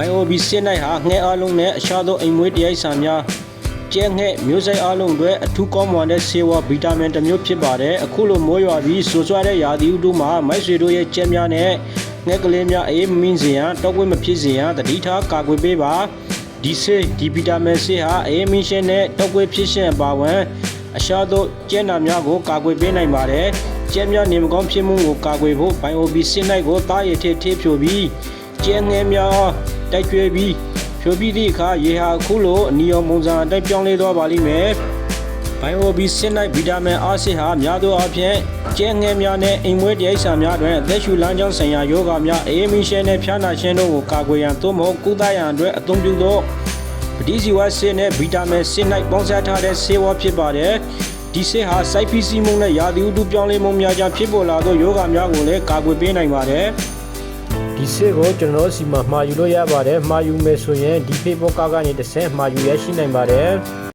ဘိုင်အိုဘီစစ်နိုင်ဟာငှက်အလုံးနဲ့အရှာသောအိမ်မွေးတရိုက်ဆာများကျဲငှက်မျိုးစိတ်အလုံးတွေအထူးကောင်းမွန်တဲ့ဆေးဝါးဗီတာမင်တစ်မျိုးဖြစ်ပါတယ်အခုလိုမိုးရွာပြီးဆူဆွားတဲ့ရာသီဥတုမှာမိုက်ဆွေတို့ရဲ့ကျဲများနဲ့ငှက်ကလေးများအေးမမင်းစေရန်တောက်ကွေးမဖြစ်စေရန်တတိထားကာကွယ်ပေးပါဒီဆေးဒီဗီတာမင်ဆေးဟာအေးမင်းရှင်နဲ့တောက်ကွေးဖြစ်ရှင်ပါဝင်အရှာသောကျဲနာများကိုကာကွယ်ပေးနိုင်ပါတယ်ကျဲများနေမကောင်းဖြစ်မှုကိုကာကွယ်ဖို့ဘိုင်အိုဘီစစ်နိုင်ကိုတားရည်ထည့်ထည့်ဖြိုပြီးကျဲငယ်များ တိုက်ကျွေးပြီးဖြိုပြီးသည့်အခါရေဟာအခုလိုအနီရောင်ပုံစံအတိုင်းပြောင်းလဲသွားပါလိမ့်မယ်။ဘိုင်အိုဘီစင်နိုင်ဗီတာမင်အားစစ်ဟာများသောအားဖြင့်ကျဲငယ်များနဲ့အိမ်မွေးတရိတ်ဆာများတွင်အသက်ရှူလမ်းကြောင်းဆိုင်ရာယောဂများအေးမီရှဲနဲ့ဖျားနာခြင်းတို့ကိုကာကွယ်ရန်သို့မဟုတ်ကုသရန်အတွက်အသုံးပြုသောပဋိဇီဝဆေးနဲ့ဗီတာမင်စစ်နိုင်ပေါင်းစပ်ထားတဲ့ဆေးဝါးဖြစ်ပါတယ်။ဒီဆေးဟာစိုက်ဖီစီမုန်နဲ့ရာသီဥတုပြောင်းလဲမှုများကြောင့်ဖြစ်ပေါ်လာသောယောဂများကိုလည်းကာကွယ်ပေးနိုင်ပါတယ်။ ဒီစစ်ကိုကျွန်တော်တို့စီမှာမှာယူလို့ရပါတယ်မှာယူမယ်ဆိုရင်ဒီ Facebook ကနေတစ်ဆင့်မှာယူရရှိနိုင်ပါတယ်